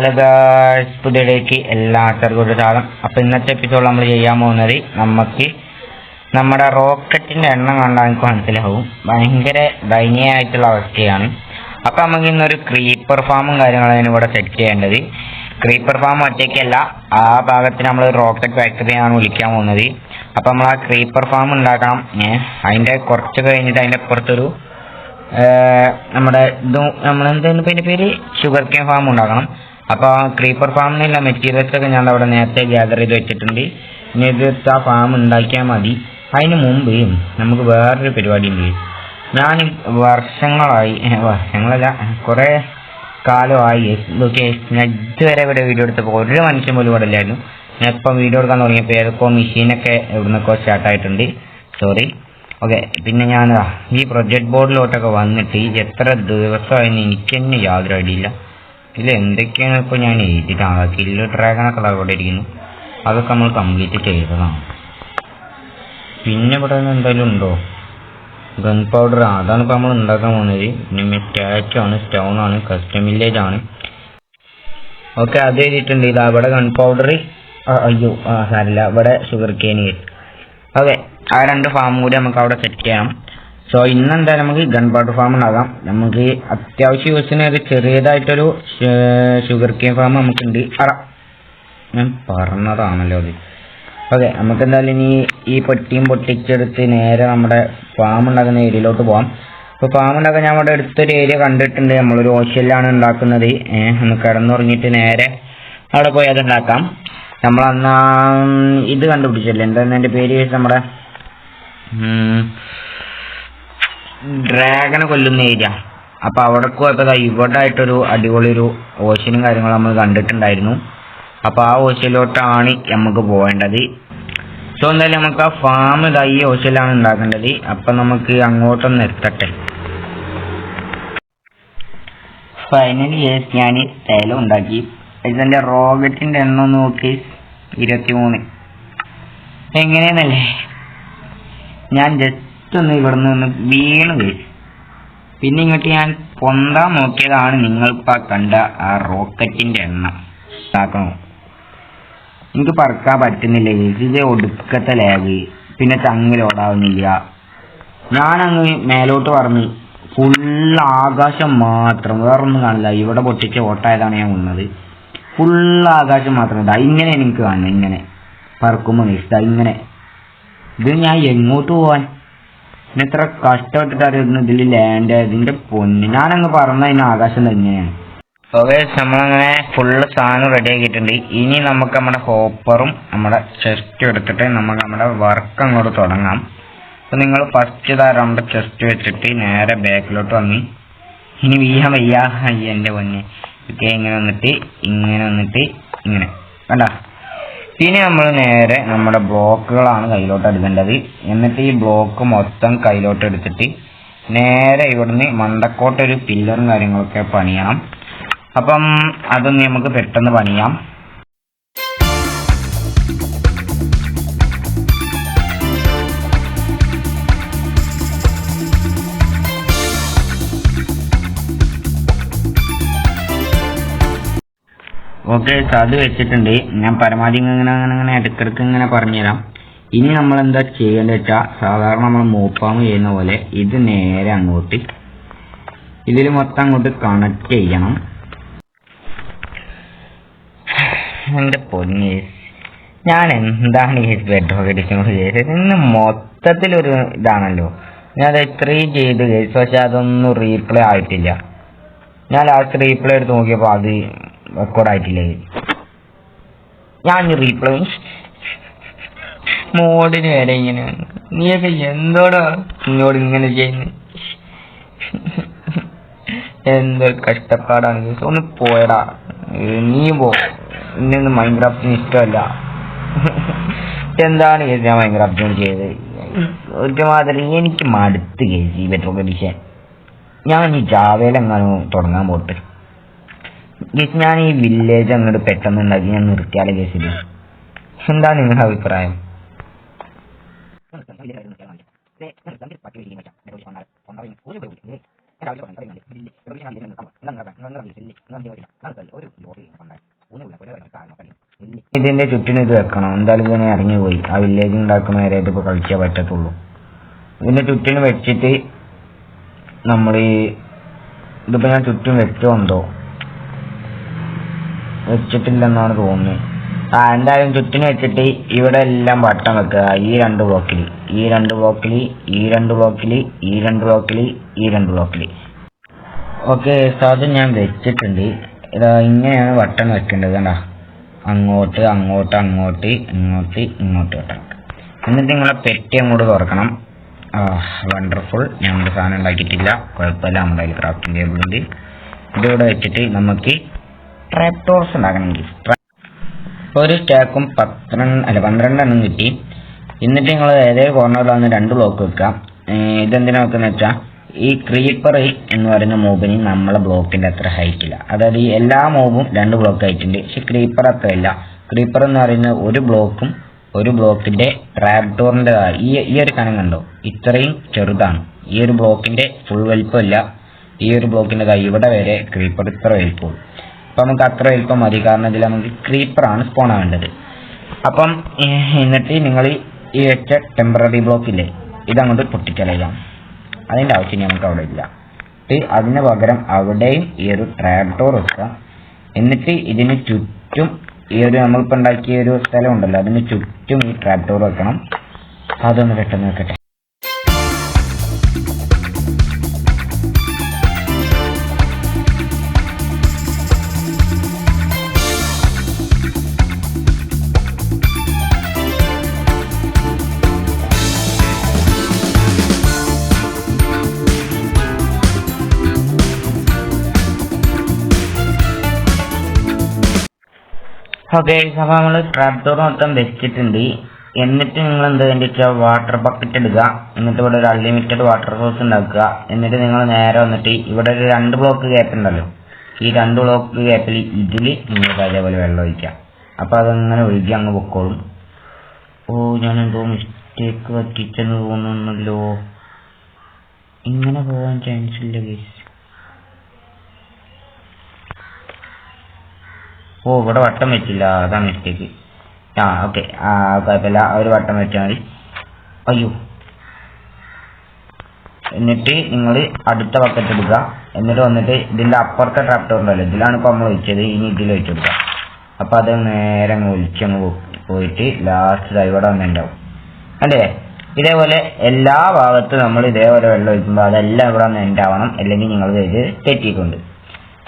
Hello guys പുതിയയിലേക്ക് സാധനം അപ്പൊ ഇന്നത്തെ എപ്പിസോഡ് നമ്മൾ ചെയ്യാൻ പോകുന്നത് നമുക്ക് നമ്മുടെ റോക്കറ്റിന്റെ എണ്ണം കണ്ടാൽ നമുക്ക് മനസ്സിലാവും. ഭയങ്കര ദയനീയമായിട്ടുള്ള അവസ്ഥയാണ്. അപ്പൊ നമുക്ക് ഇന്നൊരു ക്രീപ്പർ ഫാമും കാര്യങ്ങളും ഇവിടെ സെറ്റ് ചെയ്യേണ്ടത്. ക്രീപ്പർ ഫാം ഒറ്റയ്ക്കല്ല ആ ഭാഗത്തിന് നമ്മൾ റോക്കറ്റ് ഫാക്ടറിയാണ് വിളിക്കാൻ പോകുന്നത്. അപ്പൊ നമ്മൾ ആ ക്രീപ്പർ ഫാം ഉണ്ടാക്കണം. ഏഹ് അതിന്റെ കുറച്ച് കഴിഞ്ഞിട്ട് അതിന്റെ പുറത്തൊരു നമ്മുടെ ഇതും നമ്മളെന്തായാലും പിന്നെ പേര്? ഷുഗർ കെയിൻ ഫാം ഉണ്ടാക്കണം. അപ്പൊ ക്രീപ്പർ ഫാമിനുള്ള മെറ്റീരിയൽസ് ഒക്കെ ഞാൻ അവിടെ നേരത്തെ ഗ്യാദർ ചെയ്ത് വെച്ചിട്ടുണ്ട്. ഇനി ഇത് ആ ഫാം ഉണ്ടാക്കിയാൽ മതി. അതിന് മുമ്പ് നമുക്ക് വേറൊരു പരിപാടി ഉണ്ട്. ഞാൻ വർഷങ്ങളായി വർഷങ്ങളല്ല കുറെ കാലമായി ഇതൊക്കെ ഞാൻ ഇതുവരെ ഇവിടെ വീഡിയോ എടുത്തപ്പോൾ ഒരു മനുഷ്യൻ പോലും ഇവിടെ ഇല്ലായിരുന്നു. ഞാൻ ഇപ്പം വീഡിയോ എടുക്കാൻ തുടങ്ങിയപ്പോൾ ഏതൊക്കെ മെഷീനൊക്കെ എവിടുന്നൊക്കെ സ്റ്റാർട്ടായിട്ടുണ്ട് സോറി ഓക്കെ പിന്നെ ഞാൻ ഈ പ്രൊജക്ട് ബോർഡിലോട്ടൊക്കെ വന്നിട്ട് എത്ര ദിവസമായെന്ന് എനിക്ക് തന്നെ യാതൊരു ഐഡിയ ഇല്ല. ഇതിൽ എന്തൊക്കെയാണ് ഇപ്പോൾ ഞാൻ എഴുതിയിട്ടാണ് കില്ല് ഡ്രാഗണൊക്കെ അവിടെ ഇരിക്കുന്നു. അതൊക്കെ നമ്മൾ കംപ്ലീറ്റ് ചെയ്തതാണ്. പിന്നെ ഇവിടെ എന്തായാലും ഉണ്ടോ? ഗൺ പൗഡർ അതാണ് ഇപ്പോൾ നമ്മൾ ഉണ്ടാക്കാൻ പോകുന്നത്. പിന്നെ സ്റ്റാച്ചു ആണ് സ്റ്റോൺ ആണ് കസ്റ്റം വില്ലേജ് ആണ്. ഓക്കെ അത് എഴുതിയിട്ടുണ്ട്. ഇതാ ഇവിടെ ഗൺ പൗഡർ അയ്യോ സാരില്ല ഇവിടെ ഷുഗർ കെയിൻ ഓക്കെ ആ രണ്ട് ഫാം കൂടി നമുക്ക് അവിടെ സെറ്റ് ചെയ്യണം. സോ ഇന്ന് എന്തായാലും നമുക്ക് ഗൺ പൗഡർ ഫാം ഉണ്ടാകാം. നമുക്ക് അത്യാവശ്യ യൂസിന് ഒരു ചെറിയതായിട്ടൊരു ഷുഗർ കെയിൻ ഫാം നമുക്കുണ്ട്. അറ. ഞാൻ പറഞ്ഞതാണല്ലോ അത്. ഓക്കെ നമുക്ക് എന്തായാലും ഇനി ഈ പൊട്ടിയും പൊട്ടിച്ചെടുത്ത് നേരെ നമ്മുടെ ഫാം ഉണ്ടാക്കുന്ന ഏരിയയിലോട്ട് പോവാം. ഇപ്പോൾ ഫാം ഉണ്ടാക്കാൻ ഞാൻ അവിടെ അടുത്തൊരു ഏരിയ കണ്ടിട്ടുണ്ട്. നമ്മളൊരു ഓഷ്യലാണ് ഉണ്ടാക്കുന്നത്. ഏഹ് ഒന്ന് കിടന്നുറങ്ങിയിട്ട് നേരെ അവിടെ പോയി അത് ഉണ്ടാക്കാം. നമ്മൾ അന്ന് ഇത് കണ്ടുപിടിച്ചല്ലേ എന്താ എന്റെ പേര്? നമ്മുടെ ഡ്രാഗനെ കൊല്ലുന്ന ഏരിയ അപ്പൊ അവിടെ പോയപ്പോ ഇവിടെ ആയിട്ടൊരു അടിപൊളി ഒരു ഓഷ്യനും കാര്യങ്ങളും നമ്മൾ കണ്ടിട്ടുണ്ടായിരുന്നു. അപ്പൊ ആ ഓശയിലോട്ടാണ് നമുക്ക് പോകേണ്ടത് സോ എന്തായാലും നമുക്ക് ആ ഫാം ഇതാ ഈ ഓഷ്യയിലാണ് ഉണ്ടാക്കേണ്ടത്. അപ്പൊ നമുക്ക് അങ്ങോട്ടൊന്ന് എത്തട്ടെ. ഫൈനലി യേസ് ഞാൻ തേലം ഉണ്ടാക്കി. ഇതിന്റെ റോക്കറ്റിന്റെ എണ്ണം നോക്കി. ഇരുപത്തി മൂന്ന് എങ്ങനെയെന്നല്ലേ? ഞാൻ ജസ്റ്റ് ഒന്ന് ഇവിടുന്ന് ഒന്ന് വീണ് പോയി. പിന്നെ ഇങ്ങോട്ട് ഞാൻ പൊന്താൻ നോക്കിയതാണ് നിങ്ങളിപ്പോ കണ്ട ആ റോക്കറ്റിന്റെ എണ്ണം. ഇതാക്കണോ? എനിക്ക് പറക്കാൻ പറ്റുന്നില്ല. ഇതിന്റെ ഒടുക്കത്തെ ലാഗ് പിന്നെ ചങ്ങിലോടാവുന്നില്ല ഞാനങ്ങ് മേലോട്ട് പറഞ്ഞ് ഫുൾ ആകാശം മാത്രം വേറൊന്നും കാണില്ല. ഇവിടെ പൊട്ടിച്ച ഓട്ടായതാണ് ഞാൻ വന്നത് ഫുൾ ആകാശം മാത്രം. ഇതാ ഇങ്ങനെ എനിക്ക് കാണുന്നത്. ഇങ്ങനെ. പറക്കുമ്പോൾ ഇഷ്ട ഇങ്ങനെ. ഇത് ഞാൻ എങ്ങോട്ട് പോവാൻ? പിന്നെ എത്ര കഷ്ടപ്പെട്ടിട്ടായിരുന്നു ഇതിൽ ലാൻഡ് ഇതിന്റെ പൊന്ന്. ഞാനങ്ങ് പറഞ്ഞ അതിന് ആകാശം തന്നെയാണ്. ഓക്കെ നമ്മളങ്ങനെ ഫുള്ള് സാധനം റെഡി ആക്കിയിട്ടുണ്ട്. ഇനി നമുക്ക് നമ്മുടെ ഹോപ്പറും നമ്മുടെ ചെസ്റ്റും എടുത്തിട്ട് നമുക്ക് നമ്മുടെ വർക്ക് അങ്ങോട്ട് തുടങ്ങാം. അപ്പൊ നിങ്ങൾ ഫസ്റ്റ് ഇതാ രണ്ട് ചെസ്റ്റ് വെച്ചിട്ട് നേരെ ബാക്കിലോട്ട് വന്നി. ഇനി വീഴാൻ വയ്യ. അയ്യ എന്റെ പൊന്നെ. ഇങ്ങനെ വന്നിട്ട് ഇങ്ങനെ വന്നിട്ട് ഇങ്ങനെ. കണ്ട? ഇനി നമ്മൾ നേരെ നമ്മുടെ ബ്ലോക്കുകളാണ് കയ്യിലോട്ട് എടുക്കേണ്ടത്. എന്നിട്ട് ഈ ബ്ലോക്ക് മൊത്തം കയ്യിലോട്ട് എടുത്തിട്ട് നേരെ ഇവിടുന്ന് മണ്ടക്കോട്ടൊരു പില്ലറും കാര്യങ്ങളൊക്കെ പണിയണം. അപ്പം അതൊന്ന് നമുക്ക് പെട്ടെന്ന് പണിയാം. ഓക്കെ അത് വെച്ചിട്ടുണ്ട്. ഞാൻ പരമാവധി ഇങ്ങനെ അങ്ങനെ അങ്ങനെ ഇടയ്ക്കിടയ്ക്ക് ഇങ്ങനെ പറഞ്ഞുതരാം. ഇനി നമ്മൾ എന്താ ചെയ്യേണ്ടത് വെച്ചാൽ സാധാരണ നമ്മൾ മൂപ്പാമ് ചെയ്യുന്ന പോലെ ഇത് നേരെ അങ്ങോട്ട് ഇതിൽ മൊത്തം അങ്ങോട്ട് കണക്ട് ചെയ്യണം. എന്റെ പൊന്നി ഞാൻ എന്താണ് ഈ ബെഡ്റോക്ക് എഡിഷനോട് ചെയ്തത് ഇന്ന് മൊത്തത്തിലൊരു ഇതാണല്ലോ. ഞാൻ ഇത്രയും ചെയ്ത് കേസ് പക്ഷെ അതൊന്നും റീപ്ലേ ആയിട്ടില്ല. ഞാൻ ലാസ്റ്റ് റീപ്ലേ എടുത്ത് നോക്കിയപ്പോൾ അത് റെക്കോർഡ് ആയിട്ടില്ല ഞാൻ റീപ്ലേ മോഡിന് വരെ ഇങ്ങനെ നീയൊക്കെ എന്തോടാ നിന്നോട് ഇങ്ങനെ ചെയ്യുന്നത് എന്തൊരു കഷ്ടപ്പാടാണ്. ഒന്ന് പോയടാ. നീ പോ. ഇന്നൊന്നും മൈൻക്രാഫ്റ്റിന് ഇഷ്ടമല്ല. എന്താണ് കേസ് ഞാൻ മൈൻക്രാഫ്റ്റിന് ചെയ്തത്? ഒരുമാതിരി എനിക്ക് മടുത്ത് കേസ് ഈ പെട്രോൾ എഡിഷൻ ഞാൻ ഈ ജാവയിലെങ്ങാനും തുടങ്ങാൻ പോട്ട്. ഗേസ് ഈ വില്ലേജ് അങ്ങോട്ട് പെട്ടെന്ന് ഉണ്ടാക്കി ഞാൻ നിർത്തിയാലേ കേസിൽ എന്താ നിങ്ങളുടെ അഭിപ്രായം? ഇതിന്റെ ചുറ്റിനും ഇത് വെക്കണം. എന്തായാലും ഇതിനെ ഇറങ്ങിപ്പോയി. ആ വില്ലേജ് ഉണ്ടാക്കുന്ന വരെ ഇതിപ്പോ കളിക്കാൻ പറ്റത്തുള്ളൂ. ഇതിന്റെ ചുറ്റിനും വെച്ചിട്ട് നമ്മൾ ഈ ഇതിപ്പോ ഞാൻ ചുറ്റും വെച്ചോണ്ടോ വെച്ചിട്ടില്ലെന്നാണ് തോന്നുന്നത്. ആ എന്തായാലും ചുറ്റിന് വെച്ചിട്ട് ഇവിടെ എല്ലാം വട്ടം വെക്കുക. ഈ രണ്ട് ബ്ലോക്കിൽ ഈ രണ്ട് ബ്ലോക്കിൽ ഈ രണ്ട് ബ്ലോക്കിൽ ഈ രണ്ട് ബ്ലോക്കിൽ ഈ രണ്ട് ബ്ലോക്കിൽ ഓക്കെ സാധു ഞാൻ വെച്ചിട്ടുണ്ട്. ഇതാ ഇങ്ങനെയാണ് വട്ടം വെക്കേണ്ടത് കണ്ടാ. അങ്ങോട്ട് അങ്ങോട്ട് അങ്ങോട്ട് ഇങ്ങോട്ട് ഇങ്ങോട്ട് വട്ടം എന്നിട്ട് നിങ്ങളെ പെട്ടി അങ്ങോട്ട് തുറക്കണം. വണ്ടർഫുൾ ഞാൻ സാധനം ഉണ്ടാക്കിയിട്ടില്ല. കുഴപ്പമില്ല. നമ്മുടെ ക്രാഫ്റ്റിംഗ് ടേബിളുണ്ട് ഇതിവിടെ വെച്ചിട്ട് നമുക്ക് ട്രാപ്റ്റോർസ് ഉണ്ടാക്കണമെങ്കിൽ ഒരു സ്റ്റാക്കും പന്ത്രണ്ട് അല്ല പന്ത്രണ്ടെണ്ണം കിട്ടി. എന്നിട്ട് നിങ്ങൾ ഏതേ കോർണറിൽ വന്ന് രണ്ട് ബ്ലോക്ക് വെക്കുക. ഇതെന്തിനാ വെക്കുന്ന വെച്ചാൽ ഈ ക്രീപ്പർ എന്ന് പറയുന്ന മൂബിന് നമ്മളെ ബ്ലോക്കിന്റെ അത്ര ഹൈറ്റ് ഇല്ല. അതായത് ഈ എല്ലാ മോബും രണ്ട് ബ്ലോക്ക് ആയിട്ടുണ്ട്. പക്ഷെ ക്രീപ്പർ അത്ര ഇല്ല. ക്രീപ്പർ എന്ന് പറയുന്ന ഒരു ബ്ലോക്കും ഒരു ബ്ലോക്കിന്റെ ട്രാപ്ഡോറിന്റെ ഈ ഈ ഒരു കനം കണ്ടോ? ഇത്രയും ചെറുതാണ്. ഈ ഒരു ബ്ലോക്കിന്റെ ഫുൾ വലിപ്പമില്ല. ഈ ഒരു ബ്ലോക്കിന്റെ കൈ ഇവിടെ വരെ ക്രീപ്പർ ഇത്ര വലിപ്പമുള്ളൂ. അപ്പൊ നമുക്ക് അത്ര എളുപ്പം മതി. കാരണം ഇതിൽ നമുക്ക് ക്രീപ്പർ ആണ് സ്പോൺ ആവേണ്ടത്. അപ്പം എന്നിട്ട് നിങ്ങൾ ഈ വെച്ച ടെമ്പററി ബ്ലോക്ക് ഇല്ലേ ഇതങ്ങോട്ട് പൊട്ടിക്കളയാം അതിന്റെ ആവശ്യം നമുക്ക് അവിടെ ഇല്ല. അതിന് പകരം അവിടെയും ഈ ഒരു ട്രാക്ടോർ വെക്കുക. എന്നിട്ട് ഇതിന് ചുറ്റും ഈ ഒരു നമ്മളിപ്പോ ഉണ്ടാക്കിയ ഒരു സ്ഥലം ഉണ്ടല്ലോ അതിന് ചുറ്റും ഈ ട്രാക്ടോർ വെക്കണം. അതൊന്ന് പെട്ടെന്ന് വെക്കട്ടെ. ഓക്കെ അപ്പൊ നമ്മൾ ട്രാപ് ഡോർ മൊത്തം വെച്ചിട്ടുണ്ട്. എന്നിട്ട് നിങ്ങൾ എന്ത് വേണ്ടി വെച്ചാൽ വാട്ടർ ബക്കറ്റ് എടുക്കുക എന്നിട്ട് ഇവിടെ ഒരു അൺലിമിറ്റഡ് വാട്ടർ സോഴ്സ് ഉണ്ടാക്കുക. എന്നിട്ട് നിങ്ങൾ നേരെ വന്നിട്ട് ഇവിടെ ഒരു രണ്ട് ബ്ലോക്ക് ഗ്യാപ്പ് ഉണ്ടല്ലോ. ഈ രണ്ട് ബ്ലോക്ക് ഗ്യാപ്പിൽ ഇതിൽ നിങ്ങൾക്ക് അതേപോലെ വെള്ളം ഒഴിക്കാം അപ്പൊ അതങ്ങനെ ഒഴുകി അങ്ങ് പൊക്കോളും. ഓ ഞാൻ എന്തോ മിസ്റ്റേക്ക് പറ്റിച്ചെന്ന് തോന്നുന്നല്ലോ. ഇങ്ങനെ പോകാൻ ചാൻസ് ഇല്ല ഗീസ് ഓ ഇവിടെ വട്ടം വെച്ചില്ല. അതാണ് മിസ്റ്റേക്ക് ആ ഓക്കെ ആ കുഴപ്പമില്ല. ഒരു വട്ടം വെച്ചാൽ മതി. അയ്യോ. എന്നിട്ട് നിങ്ങൾ അടുത്ത ബക്കറ്റ് എടുക്കുക. എന്നിട്ട് വന്നിട്ട് ഇതിന്റെ അപ്പുറത്തെ ട്രാപ്റ്റർ ഉണ്ടല്ലോ. ഇതിലാണ് ഇപ്പോൾ നമ്മൾ ഒഴിച്ചത്. ഇനി ഇതിൽ വെച്ചെടുക്കുക അപ്പം അത് നേരെ അങ്ങ് ഒലിച്ചങ്ങ് പോയിട്ട് ലാസ്റ്റ് ഇവിടെ വന്നിട്ടുണ്ടാവും. അല്ലേ ഇതേപോലെ എല്ലാ ഭാഗത്തും നമ്മൾ ഇതേപോലെ വെള്ളം ഒഴിക്കുമ്പോൾ അതെല്ലാം ഇവിടെ വന്ന് എന്റെ ആവണം അല്ലെങ്കിൽ നിങ്ങൾ ഇത് തെറ്റിയിട്ടുണ്ട്.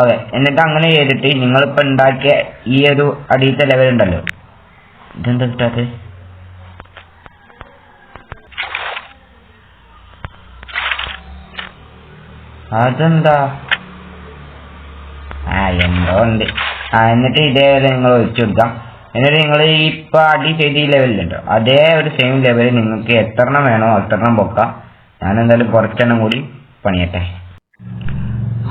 ഓക്കെ എന്നിട്ട് അങ്ങനെ ചെയ്തിട്ട് നിങ്ങളിപ്പോ ഉണ്ടാക്കിയ ഈ ഒരു അടിയത്തെ ലെവൽ ഉണ്ടല്ലോ. ഇതെന്താ കിട്ടാത്ത അതെന്താ? ആ എന്തോ ഉണ്ട്. ആ എന്നിട്ട് ഇതേപോലെ നിങ്ങൾ ഒഴിച്ചു കൊടുക്കാം. എന്നിട്ട് നിങ്ങൾ ഇപ്പൊ അടി ചെയ്ത് ഈ ലെവലിലുണ്ടോ അതേ ഒരു സെയിം ലെവലിൽ നിങ്ങൾക്ക് എത്രണ്ണം വേണോ അത്രണ്ണം പൊക്കാം. ഞാൻ എന്തായാലും കുറച്ചെണ്ണം കൂടി പണിയട്ടെ.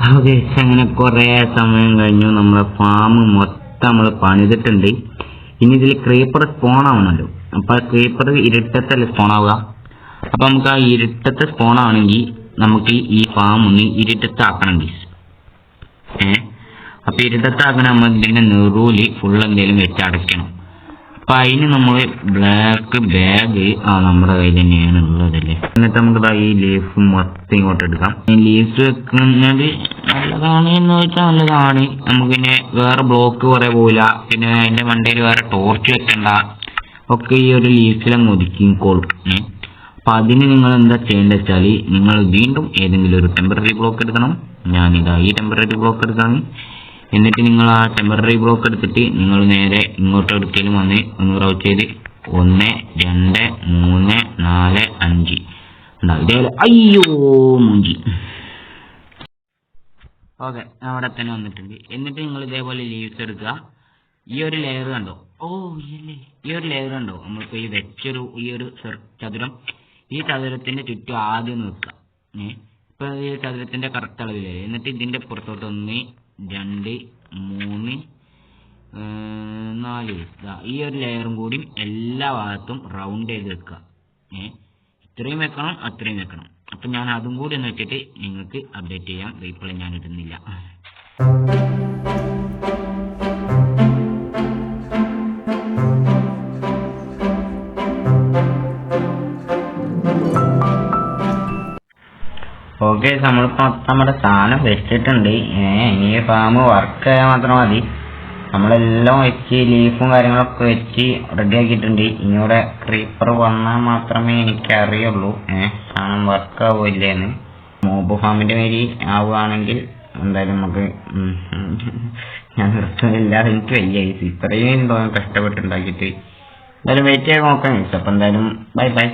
അങ്ങനെ കുറെ സമയം കഴിഞ്ഞു. നമ്മളെ ഫാം മൊത്തം നമ്മൾ പണിതിട്ടുണ്ട്. ഇനി ഇതിൽ ക്രീപ്പർ സ്പോൺ ആവണല്ലോ അപ്പൊ ക്രീപ്പർ ഇരുട്ടത്തല്ലേ സ്പോൺ ആവുക അപ്പൊ നമുക്ക് ആ ഇരുട്ടത്തെ സ്പോൺ ആണെങ്കിൽ നമുക്ക് ഈ ഫാം ഒന്ന് ഇരുട്ടത്താക്കണം ഏ? അപ്പൊ ഇരുട്ടത്താക്കണം നമ്മൾ ഇതിന്റെ നെറൂൽ ഫുൾ എന്തെങ്കിലും വെച്ച് അടയ്ക്കണം. അപ്പൊ അതിന് നമ്മൾ ബ്ലാക്ക് ബാഗ് ആ നമ്മുടെ കയ്യിൽ തന്നെയാണ് ഉള്ളതല്ലേ? എന്നിട്ട് നമുക്ക് ഈ ലീഫ് മൊത്തം ഇങ്ങോട്ട് എടുക്കാം. ലീഫ് വെക്കുന്നത് നല്ലതാണ് എന്ന് വെച്ചാൽ നല്ലതാണ് നമുക്ക് പിന്നെ വേറെ ബ്ലോക്ക് കുറെ പോവില്ല. പിന്നെ അതിന്റെ മണ്ടയിൽ വേറെ ടോർച്ച് വെക്കണ്ട. ഒക്കെ ഈ ഒരു ലീഫിലങ്ങ് ഒതുക്കിക്കോളും അപ്പൊ അതിന് നിങ്ങൾ എന്താ ചെയ്യേണ്ടത് വെച്ചാൽ നിങ്ങൾ വീണ്ടും ഏതെങ്കിലും ഒരു ടെമ്പററി ബ്ലോക്ക് എടുക്കണം. ഞാൻ ഇതാ ഈ ടെമ്പററി ബ്ലോക്ക് എടുക്കാണ്. എന്നിട്ട് നിങ്ങൾ ആ ടെമ്പററി ബ്ലോക്ക് എടുത്തിട്ട് നിങ്ങൾ നേരെ ഇങ്ങോട്ട് എടുക്കലും വന്ന് ഒന്ന് റൗട്ട് ചെയ്ത് ഒന്ന് രണ്ട് മൂന്ന് നാല് അഞ്ച്. ഇതേപോലെ. അയ്യോ മൂഞ്ചി. ഓക്കെ അവിടെ തന്നെ വന്നിട്ടുണ്ട്. എന്നിട്ട് നിങ്ങൾ ഇതേപോലെ ലീവ്സ് എടുക്കുക. ഈ ഒരു ലെയർ കണ്ടോ? ഓ ഈ ഒരു ലെയർ കണ്ടോ? നമ്മളിപ്പോ ഈ വെച്ചൊരു ഈ ഒരു ചതുരം ഈ ചതുരത്തിന്റെ ചുറ്റും ആദ്യം നിൽക്കുക ഇപ്പൊ ഈ ചതുരത്തിന്റെ കറക്റ്റ് അളവിലേ എന്നിട്ട് ഇതിന്റെ പുറത്തോട്ട് ഒന്ന് രണ്ട് മൂന്ന് നാല്. ഈ ഒരു ലെയറും കൂടി എല്ലാ ഭാഗത്തും റൗണ്ട് ചെയ്ത് വെക്കുക. ഏ? ഇത്രയും വെക്കണം അത്രയും വെക്കണം. അപ്പം ഞാൻ അതും കൂടി നോക്കിയിട്ട് നിങ്ങൾക്ക് അപ്ഡേറ്റ് ചെയ്യാം. റീപ്ലൈ ഞാൻ ഇടുന്നില്ല. ഓക്കെ നമ്മളിപ്പോൾ മൊത്തം നമ്മുടെ സാധനം വെച്ചിട്ടുണ്ട്. ഇനി ഫാം വർക്ക് ചെയ്യാൻ മാത്രം മതി. നമ്മളെല്ലാം വെച്ച് ലീഫും കാര്യങ്ങളൊക്കെ വെച്ച് റെഡി ആക്കിയിട്ടുണ്ട്. ഇനിയുടെ ക്രീപ്പർ വന്നാൽ മാത്രമേ എനിക്ക് അറിയുള്ളൂ ഏഹ് സാധനം വർക്ക് ആവില്ലേന്ന് മോബ് ഫാമിന്റെ മേരി ആവുകയാണെങ്കിൽ എന്തായാലും നമുക്ക് ഞാൻ നിർത്തുന്നില്ല എനിക്ക് വലിയ ഇത്രയും തോന്നുന്നു കഷ്ടപ്പെട്ടുണ്ടാക്കിയിട്ട് എന്തായാലും വെയിറ്റ് ചെയ്ത് നോക്കാം. അപ്പം എന്തായാലും ബൈ ബൈ